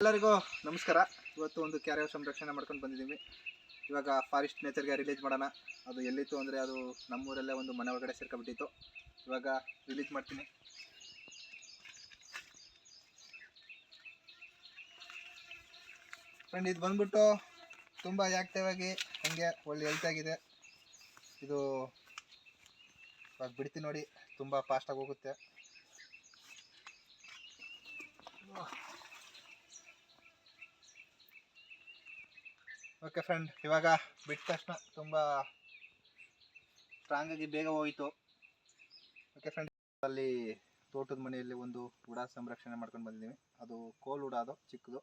ಎಲ್ಲರಿಗೂ ನಮಸ್ಕಾರ. ಇವತ್ತು ಒಂದು ಕ್ಯಾರಿಯರ್ ಸಂರಕ್ಷಣೆ ಮಾಡ್ಕೊಂಡು ಬಂದಿದ್ದೀವಿ. ಇವಾಗ ಫಾರೆಸ್ಟ್ ನೇಚರ್ಗೆ ರಿಲೀಸ್ ಮಾಡೋಣ. ಅದು ಎಲ್ಲಿತ್ತು ಅಂದರೆ ಅದು ನಮ್ಮೂರಲ್ಲೇ ಒಂದು ಮನೆ ಒಳಗಡೆ ಸೇರ್ಕೊಬಿಟ್ಟಿತ್ತು ಇವಾಗ ರಿಲೀಸ್ ಮಾಡ್ತೀನಿ. ಫ್ರೆಂಡ್, ಇದು ಬಂದ್ಬಿಟ್ಟು ತುಂಬ ಆ್ಯಕ್ಟಿವ್ ಆಗಿ ಹಂಗೆ ಒಳ್ಳೆ ಹೆಲ್ತ್ ಆಗಿದೆ. ಇದು ಇವಾಗ ಬಿಡ್ತೀನಿ ನೋಡಿ, ತುಂಬ ಫಾಸ್ಟಾಗಿ ಹೋಗುತ್ತೆ. ಓಕೆ ಫ್ರೆಂಡ್ ಇವಾಗ ಬಿಟ್ಟ ತಕ್ಷಣ ತುಂಬ ಸ್ಟ್ರಾಂಗ್ ಆಗಿ ಬೇಗ ಹೋಯಿತು. ಓಕೆ ಫ್ರೆಂಡ್ ಅಲ್ಲಿ ತೋಟದ ಮನೆಯಲ್ಲಿ ಒಂದು ಹುಡ ಸಂರಕ್ಷಣೆ ಮಾಡ್ಕೊಂಡು ಬಂದಿದ್ದೀವಿ ಅದು ಕೋಲ್ ಹುಡ ಅದು, ಚಿಕ್ಕದು.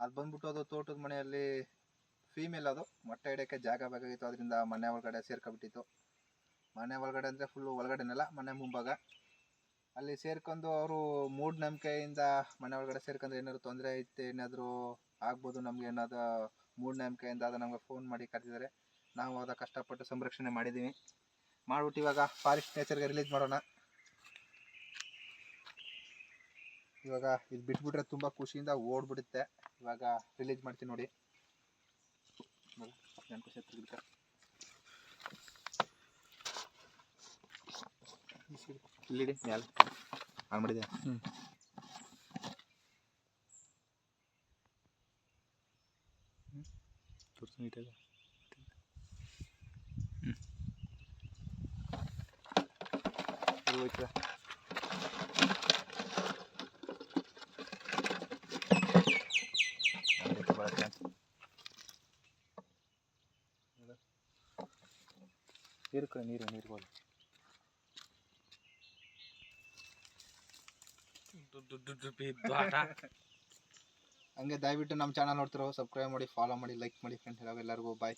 ಅದು ಬಂದ್ಬಿಟ್ಟು ಅದು ತೋಟದ ಮನೆಯಲ್ಲಿ ಫೀಮೇಲ್ ಅದು. ಮೊಟ್ಟೆ ಇಡೋಕ್ಕೆ ಜಾಗ ಬೇಕಾಗಿತ್ತು. ಅದರಿಂದ ಮನೆ ಒಳಗಡೆ ಸೇರ್ಕೊಬಿಟ್ಟಿತ್ತು. ಮನೆ ಒಳಗಡೆ ಅಂದರೆ ಫುಲ್ಲು ಒಳಗಡೆನೆಲ್ಲ, ಮನೆ ಮುಂಭಾಗ. ಅಲ್ಲಿ ಸೇರ್ಕೊಂಡು ಅವರು ಮೂಢನಂಬಿಕೆಯಿಂದ ಮನೆ ಒಳಗಡೆ ಸೇರ್ಕೊಂಡ್ರೆ ಏನಾದ್ರು ತೊಂದರೆ ಐತೆ, ಏನಾದರೂ ಆಗ್ಬೋದು, ನಮ್ಗೆ ಏನಾದ್ರು ಮೂಢನಂಬಿಕೆಯಿಂದ ಅದು ನಮ್ಗೆ ಫೋನ್ ಮಾಡಿ ಕರೆದಿದ್ದಾರೆ. ನಾವು ಅದ ಕಷ್ಟಪಟ್ಟು ಸಂರಕ್ಷಣೆ ಮಾಡಿದ್ದೀವಿ ಮಾಡ್ಬಿಟ್ಟು ಇವಾಗ ಫಾರೆಸ್ಟ್ ನೇಚರ್ಗೆ ರಿಲೀಸ್ ಮಾಡೋಣ. ಇವಾಗ ಇದು ಬಿಟ್ಬಿಟ್ರೆ ತುಂಬ ಖುಷಿಯಿಂದ ಓಡ್ಬಿಡುತ್ತೆ. ಇವಾಗ ರಿಲೀಸ್ ಮಾಡ್ತೀನಿ ನೋಡಿ. ಇಲ್ಲಿಡಿ ಆನ್ ಮಾಡಿದೆ. ತೋರಿಸು tortoni tega. Look at that. இருக்கிற நீர் நீர் போல பேட்டா ಹಂಗೆ ದಯವಿಟ್ಟು ನಮ್ಮ ಚಾನಲ್ ನೋಡ್ತಿರೋ ಸಬ್ಸ್ಕ್ರೈಬ್ ಮಾಡಿ ಫಾಲೋ ಮಾಡಿ ಲೈಕ್ ಮಾಡಿ ಫ್ರೆಂಡ್ಸ್ ಎಲ್ಲರಿಗೂ ಬಾಯ್